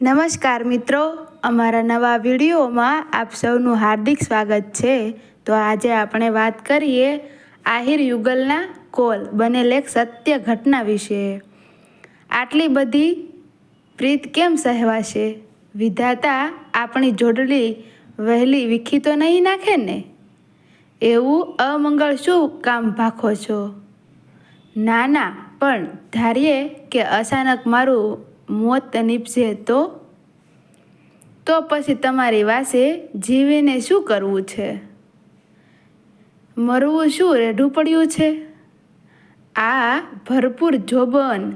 નમસ્કાર મિત્રો, અમારા નવા વિડીયોમાં આપ સૌનું હાર્દિક સ્વાગત છે. તો આજે આપણે વાત કરીએ આહિર યુગલના કોલ બનેલ એક સત્ય ઘટના વિશે. આટલી બધી પ્રીત કેમ સહેવાશે? વિધાતા આપણી જોડલી વહેલી વિખી તો નહીં નાખે ને? એવું અમંગળ શું કામ ભાખો છો? ના ના, પણ ધારીએ કે અચાનક મારું મોત નીપજે તો? તો પછી તમારી વાસે જીવીને શું કરવું છે? મરવું શું રેઢું પડ્યું છે? આ ભરપૂર જોબન,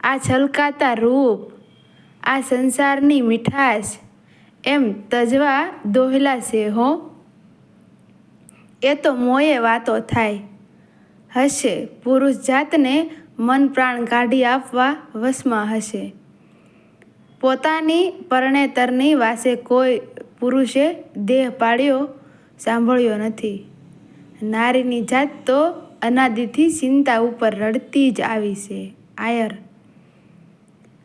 આ છલકાતા રૂપ, આ સંસારની મીઠાશ, એમ તજવા દોહેલા છે હો? એ તો મોયે વાતો થાય. હશે પુરુષ જાતને મન પ્રાણ કાઢી આપવા વશમાં હશે. પોતાની પરણેતરની વાસે કોઈ પુરુષે દેહ પાડ્યો સાંભળ્યો નથી. નારીની જાત તો અનાદિથી ચિંતા ઉપર રડતી જ આવી છે. આયર.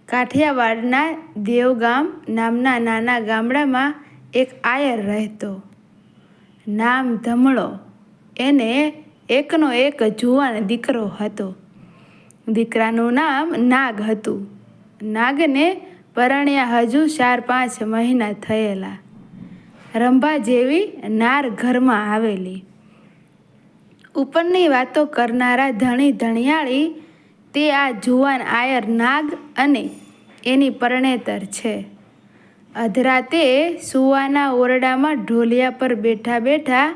કાઠિયાવાડના દેવગામ નામના નાના ગામડામાં એક આયર રહેતો. નામ ધમળો. એને એકનો એક જુવાન દીકરો હતો. દીકરાનું નામ નાગ હતું. નાગને પરણ્યા હજુ ચાર પાંચ મહિના થયેલા. રંભા જેવી નાર ઘરમાં આવેલી. ઉપરની વાતો કરનારા ધણી ધણિયાળી, તે આ જુવાન આયર નાગ અને એની પરણેતર છે. અધરાતે સુવાના ઓરડામાં ઢોલિયા પર બેઠા બેઠા,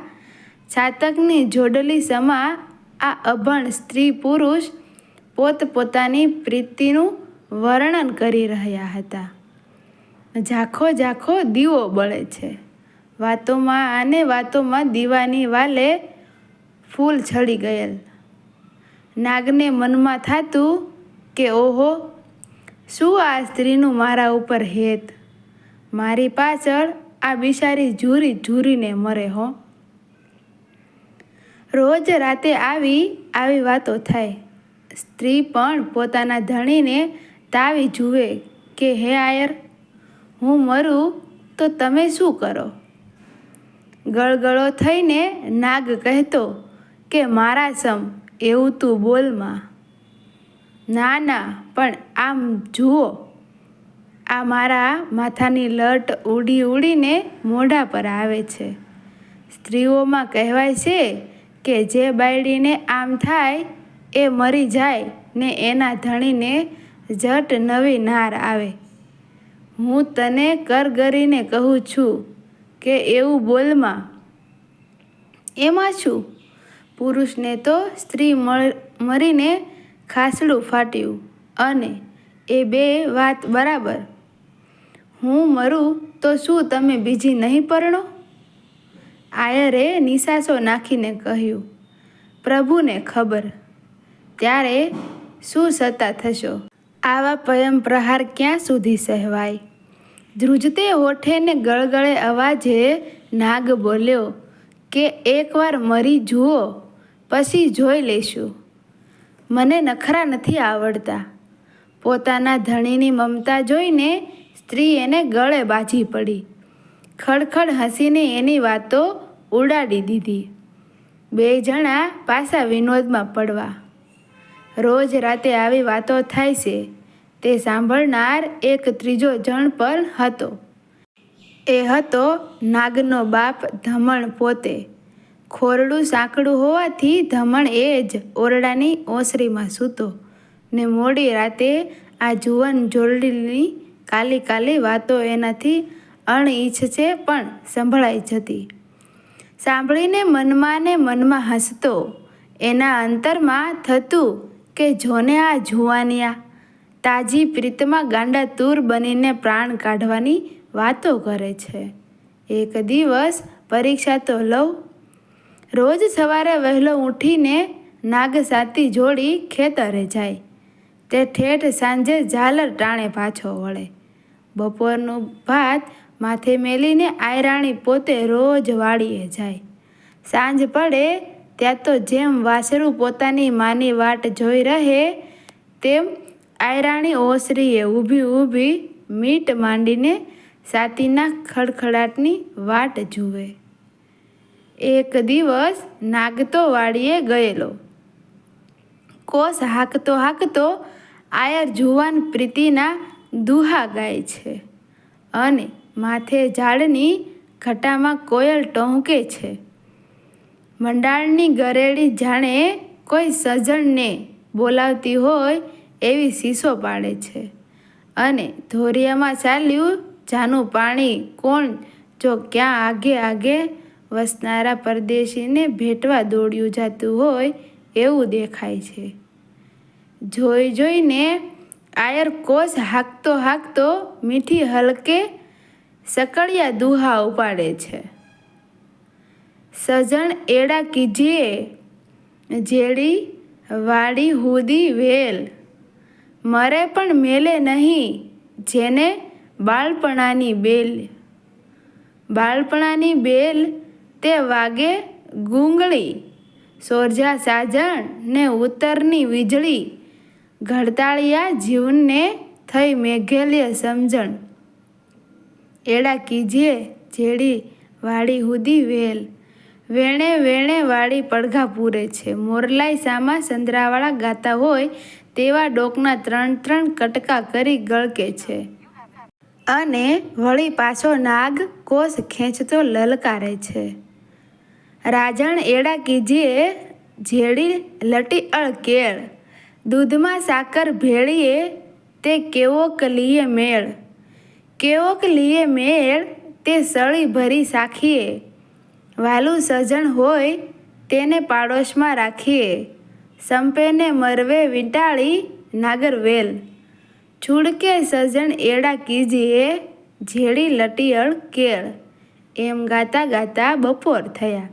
છાતકની જોડલી સમા આ અભણ સ્ત્રી પુરુષ પોતપોતાની પ્રીતિનું વર્ણન કરી રહ્યા હતા. ઝાખો ઝાખો દીવો બળે છે. વાતોમાં આને વાતોમાં દીવાની વાલે ફૂલ છડી ગયેલ. નાગને મનમાં થાતું કે, ઓહો, શું આ સ્ત્રીનું મારા ઉપર હેત? મારી પાછળ આ બિચારી ઝૂરી ઝૂરીને મરે હો. રોજ રાતે આવી આવી વાતો થાય. સ્ત્રી પણ પોતાના ધણીને તાવી જુએ કે, હે આયર, હું મરું તો તમે શું કરો? ગળગળો થઈને નાગ કહેતો કે, મારા સમ, એવું તું બોલમાં ના ના, પણ આમ જુઓ. આ મારા માથાની લટ ઉડી ઉડીને મોઢા પર આવે છે. સ્ત્રીઓમાં કહેવાય છે કે, જે બાયડીને આમ થાય એ મરી જાય ને એના ધણીને ઝટ નવી નાર આવે. હું તને કરગરીને કહું છું કે એવું બોલમાં. એમાં છું પુરુષને તો સ્ત્રી મરીને ખાસડું ફાટ્યું અને એ બે વાત બરાબર. હું મરું તો શું તમે બીજી નહીં પરણો? આયરે નિશાસો નાખીને કહ્યું, પ્રભુને ખબર ત્યારે શું સત્તા થશો? આવા પયમ પ્રહાર ક્યાં સુધી સહેવાય? ધ્રુજતે હોઠે ને ગળગળે અવાજે નાગ બોલ્યો, કે એકવાર મરી જુઓ, પછી જોઈ લેશું. મને નખરા નથી આવડતા. પોતાના ધણીની મમતા જોઈને સ્ત્રી એને ગળે બાજી પડી. ખડખડ હસીને એની વાતો ઉડાડી દીધી. બે જણા પાછા વિનોદમાં પડવા. રોજ રાતે આવી વાતો થાય છે. તે સાંભળનાર એક ત્રીજો જણ પણ હતો. એ હતો નાગનો બાપ ધમણ પોતે. ખોરડું સાંકડું હોવાથી ધમણ એ જ ઓરડાની ઓસરીમાં સૂતો ને મોડી રાતે આ જુવાન જોડલીની કાલી કાલી વાતો એનાથી અણઈચ્છે પણ સંભળાઈ જતી. સાંભળીને મનમાં ને મનમાં હસતો. એના અંતરમાં થતું કે જોને આ જુવાનિયા તાજી પ્રીતમાં ગાંડા તૂર બનીને પ્રાણ કાઢવાની વાતો કરે છે. એક દિવસ પરીક્ષા તો લઉં. રોજ સવારે વહેલો ઉઠીને નાગ સાતી જોડી ખેતરે જાય. તે ઠેઠ સાંજે ઝાલર ટાણે પાછો વળે. બપોરનું ભાત માથે મેલીને આયરાણી પોતે રોજ વાળીએ જાય. સાંજ પડે ત્યાં તો જેમ વાસરું પોતાની માની વાટ જોઈ રહે, તેમ આયરાણી ઓસરીએ ઊભી ઊભી મીટ માંડીને સાતીના ખડખડાટની વાટ જુએ. એક દિવસ નાગતો વાડીએ ગયેલો. કોસ હાકતો હાકતો આયર જુવાન પ્રીતિના દુહા ગાય છે અને માથે ઝાડની ઘટામાં કોયલ ટોંકે છે. મંડાળની ગરેડી જાણે કોઈ સજણને બોલાવતી હોય એવી શીશો પાડે છે. અને ધોરિયામાં ચાલ્યું જાનું પાણી કોણ જો ક્યાં આગે આગે વસનારા પરદેશીને ભેટવા દોડ્યું જતું હોય એવું દેખાય છે. જોઈ જોઈને આયર કોસ હાકતો હાકતો મીઠી હલકે સકળિયા દુહા ઉપાડે છે. સજણ એડા કીજીએ, જેડી વાડી હુદી વેલ. મરે પણ મેલે નહીં, જેને બાળપણાની બેલ. બાળપણાની બેલ તે વાગે ગુંગળી. સોરજા સાજણ ને ઉત્તરની વીજળી. ઘડતાળિયા જીવનને થઈ મેઘેલ્ય સમજણ. એડા કીજીએ, જેડી વાડી હુદી વેલ. વેણે વેણે વાળી પડઘા પૂરે છે. મોરલાઈ સામા સંદ્રાવાળા ગાતા હોય તેવા ડોકના ત્રણ ત્રણ કટકા કરી ગળકે છે. અને વળી પાછો નાગ કોષ ખેંચતો લલકારે છે. રાજણ એડા કીજીએ જેડી લટી અળ કેળ. દૂધમાં સાકર ભેળીએ તે કેવોક લીએ મેળ. કેવોક લીએ મેળ તે સળી ભરી સાખીએ. વાલું સજણ હોય તેને પાડોશમાં રાખીએ. સંપેને મરવે વીંટાળી નાગરવેલ. છૂડકે સજણ એડા કીજીએ ઝેડી લટિયળ કેળ. એમ ગાતા ગાતા બપોર થયા.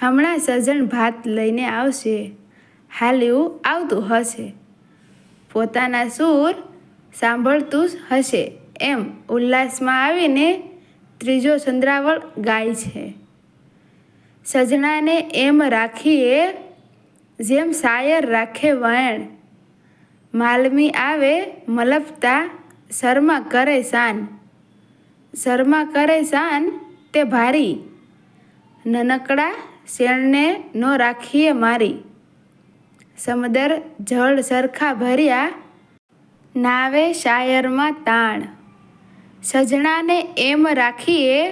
હમણાં સજણ ભાત લઈને આવશે. હાલ્યું આવતું હશે. પોતાના સૂર સાંભળતું હશે. એમ ઉલ્લાસમાં આવીને ત્રીજો ચંદ્રાવળ ગાય છે. સજણાને એમ રાખીએ, જેમ શાયર રાખે વયણ માલમી આવે મલપતા, શર્મા કરે શાન. શર્મા કરે શાન તે ભારી, નનકડા શેણને નો રાખીએ મારી. સમદર જળ સરખા ભર્યા, નાવે શાયરમાં તાણ. સજણાને એમ રાખીએ,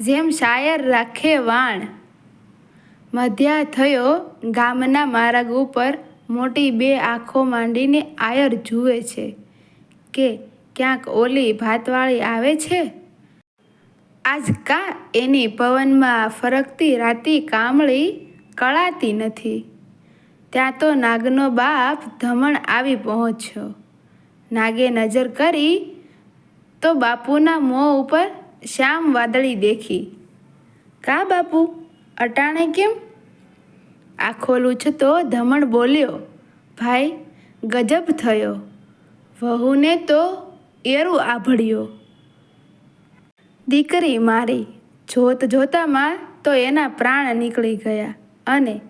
જેમ શાયર રાખે વાણ મધ્યા થયો ગામના માર્ગ ઉપર મોટી બે આંખો માંડીને આયર જુએ છે કે ક્યાંક ઓલી ભાતવાળી આવે છે? આજ કા એની પવનમાં ફરકતી રાતી કામળી કળાતી નથી. ત્યાં તો નાગનો બાપ ધમણ આવી પહોંચ્યો. નાગે નજર કરી તો બાપુના મોં ઉપર શ્યામ વાદળી દેખી. કા બાપુ? અટાણે કેમ? આખો લૂછતો ધમણ બોલ્યો, ભાઈ, ગજબ થયો. વહુને તો એરું આભળ્યો. દીકરી મારી, જોત જોતામાં તો એના પ્રાણ નીકળી ગયા અને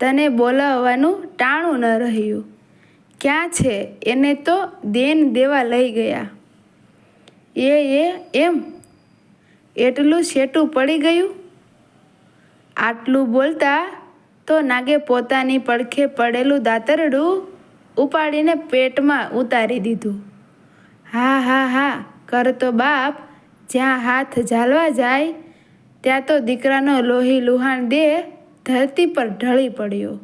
તને બોલાવવાનું ટાણું ન રહ્યું. ક્યાં છે? એને તો દેન દેવા લઈ ગયા. એ એ, એમ? એટલું શેટું પડી ગયું? આટલું બોલતા તો નાગે પોતાની પડખે પડેલું દાતરડું ઉપાડીને પેટમાં ઉતારી દીધું. હા હા હા કરતો બાપ, જ્યાં હાથ ઝાલવા જાય, ત્યાં તો દીકરાનો લોહી લુહાણ દે ધરતી પર ઢળી પડ્યો.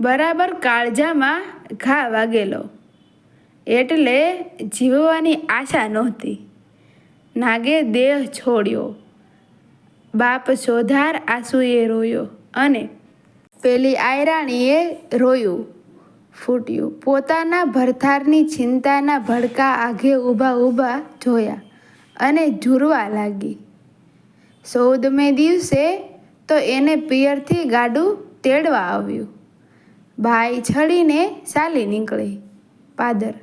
બરાબર કાળજામાં ઘા વાગેલો. એટલે જીવવાની આશા નહોતી. નાગે દેહ છોડ્યો. બાપ સોધાર આંસુએ રોયો અને પેલી આયરાણીએ રોયું, ફૂટ્યું. પોતાના ભરથારની ચિંતાના ભડકા આઘે ઊભા ઊભા જોયા અને ઝૂરવા લાગી. ચૌદમે દિવસે તો એને પિયરથી ગાડું તેડવા આવ્યું. ભાઈ છડીને ચાલી નીકળી. પાદર.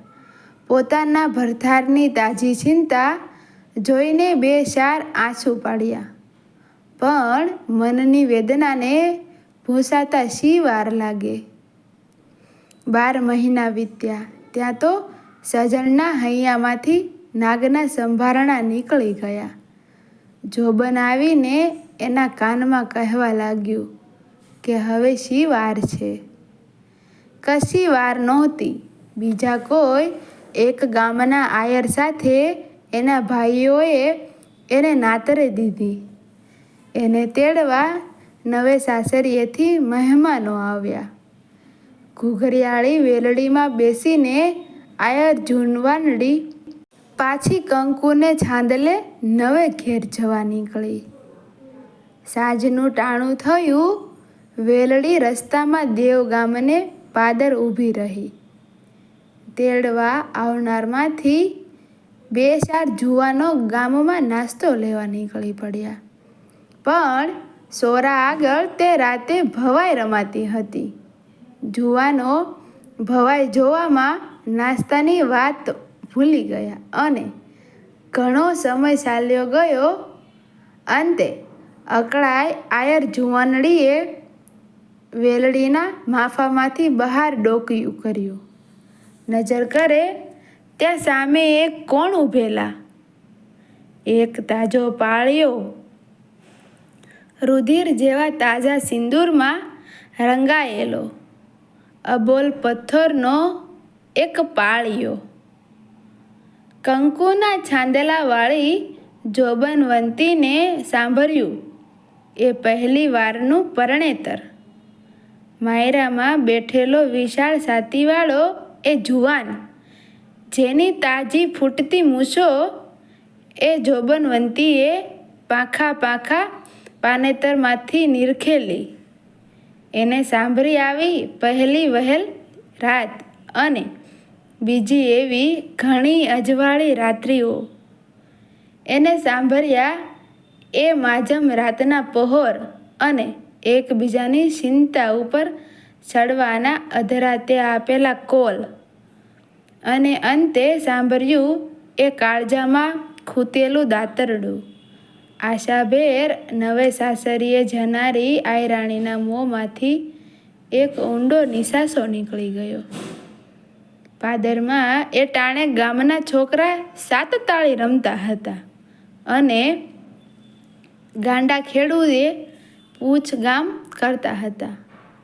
પોતાના ભરથારની તાજી ચિંતા જોઈને બે ચાર આંસુ પાડ્યા. પણ મનની વેદનાને ભૂંસાતા શી વાર લાગે? બાર મહિના વીત્યા, ત્યાં તો સજણના હૈયામાંથી નાગના સંભારણા નીકળી ગયા. જોબન આવીને એના કાનમાં કહેવા લાગ્યું કે હવે શી વાર છે? કશી વાર નહોતી. બીજા કોઈ એક ગામના આયર સાથે એના ભાઈઓએ એને નાતરે દીધી. એને તેડવા નવે સાસરીએથી મહેમાનો આવ્યા. ઘૂઘરિયાળી વેલડીમાં બેસીને આયર ઝૂનવાનડી પાછી કંકુને છાંદલે નવે ઘેર જવા નીકળી. સાંજનું ટાણું થયું, વેલડી રસ્તામાં દેવ ગામને પાદર ઊભી રહી. તેડવા આવનારમાંથી બે ચાર જુવાનો ગામમાં નાસ્તો લેવા નીકળી પડ્યા. પણ સોરા આગળ તે રાતે ભવાઈ રમાતી હતી. જુવાનો ભવાઈ જોવામાં નાસ્તાની વાત ભૂલી ગયા અને ઘણો સમય ચાલ્યો ગયો. અંતે અકળાય આયર જુવાનડીએ વેલડીના માફામાંથી બહાર ડોકિયું કર્યું. નજર કરે ત્યાં સામે એક કોણ ઊભેલા? એક તાજો પાળ્યો રુધિર જેવા તાજા સિંદૂરમાં રંગાયેલો. અબોલ પથ્થરનો એક પાળિયો. કંકુના છાંદલાવાળી જોબનવંતીને સાંભળ્યું. એ પહેલી વારનું પરણેતર. માયરામાં બેઠેલો વિશાળ સાતીવાળો એ જુવાન. જેની તાજી ફૂટતી મૂછો એ જોબનવંતીએ પાંખા પાંખા પાનેતરમાંથી નિરખેલી. એને સાંભળી આવી પહેલી વહેલ રાત અને બીજી એવી ઘણી અજવાળી રાત્રિઓ. એને સાંભળ્યા એ માજમ રાતના પહોર અને એકબીજાની ચિંતા ઉપર ચડવાના અધરાતે આપેલા કોલ. અને અંતે સાંભળ્યું એ કાળજામાં ખૂતેલું દાતરડું. આશાભેર નવે સાસરીએ જનારી આયરાણીના મોંમાંથી એક ઊંડો નિશાસો નીકળી ગયો. પાદરમાં એ ટાણે ગામના છોકરા સાત તાળી રમતા હતા અને ગાંડા ખેડૂએ પૂછ ગામ કરતા હતા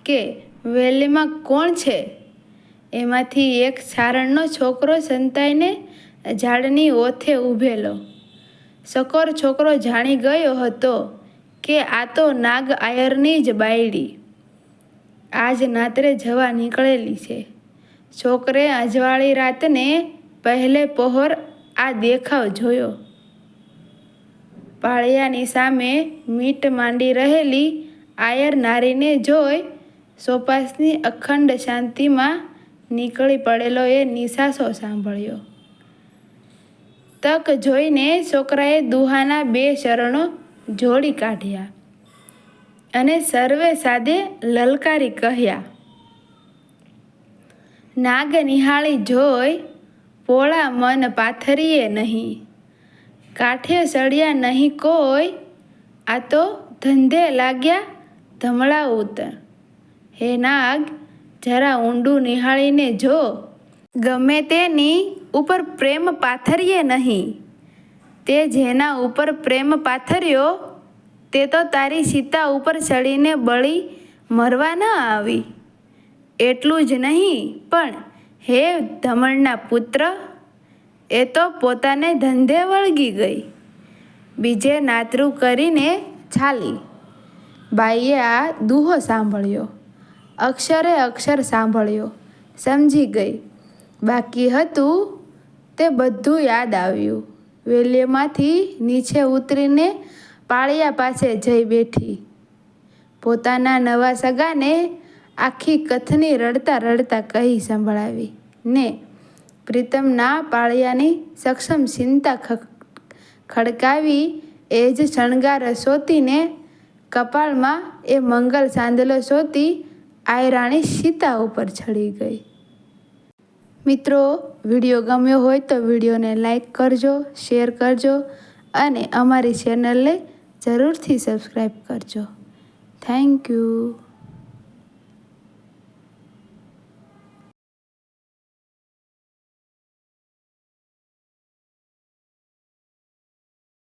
કે, વેલીમાં કોણ છે એમાંથી એક સારણનો છોકરો સંતાઈને ઝાડની ઓથે ઊભેલો. સકોર છોકરો જાણી ગયો હતો કે આ તો નાગ આયરની જ બાયડી. આજ નાતરે જવા નીકળેલી છે. છોકરે અજવાળી રાતને પહેલે પહોર આ દેખાવ જોયો. પાળિયાની સામે મીટ માંડી રહેલી આયર નારીને જોઈ સોપાસની અખંડ શાંતિમાં નીકળી પડેલો એ નિશાસો સાંભળ્યો. તક જોઈને છોકરાએ દુહાના બે શરણો જોડી કાઢ્યા અને સર્વે સાદે લલકારી કહ્યા, નાગ નિહાળી જોઈ પોળા મન પાથરીએ નહીં. કાઠે સળિયા નહીં કોઈ. આ તો ધંધે લાગ્યા ધમળા ઉતર હે નાગ, જરા ઊંડું નિહાળીને જો. ગમે તેની ઉપર પ્રેમ પાથરીએ નહીં. તે જેના ઉપર પ્રેમ પાથર્યો, તે તો તારી સીતા ઉપર ચડીને બળી મરવા ન આવી. એટલું જ નહીં, પણ હે ધમણના પુત્ર, એ તો પોતાને ધંધે વળગી ગઈ. બીજે નાતરું કરીને ચાલી. બાઈએ આ દુહો સાંભળ્યો. અક્ષરે અક્ષર સાંભળ્યો. સમજી ગઈ. બાકી હતું તે બધું યાદ આવ્યું. વેલીમાંથી નીચે ઉતરીને પાળિયા પાસે જઈ બેઠી. પોતાના નવા સગાને આખી કથની રડતા રડતા કહી સંભળાવી. ને, પ્રીતમના પાળિયાની સક્ષમ ચિંતા ખડકાવી એ જ શણગાર શોતીને કપાળમાં એ મંગલ સાંદલો સોતી આયરાણી સીતા ઉપર ચડી ગઈ. મિત્રો વીડિયો ગમ્યો હોય તો વિડીયોને લાઈક કરજો, શેર કરજો અને અમારી ચેનલને જરૂરથી સબસ્ક્રાઈબ કરજો. Thank you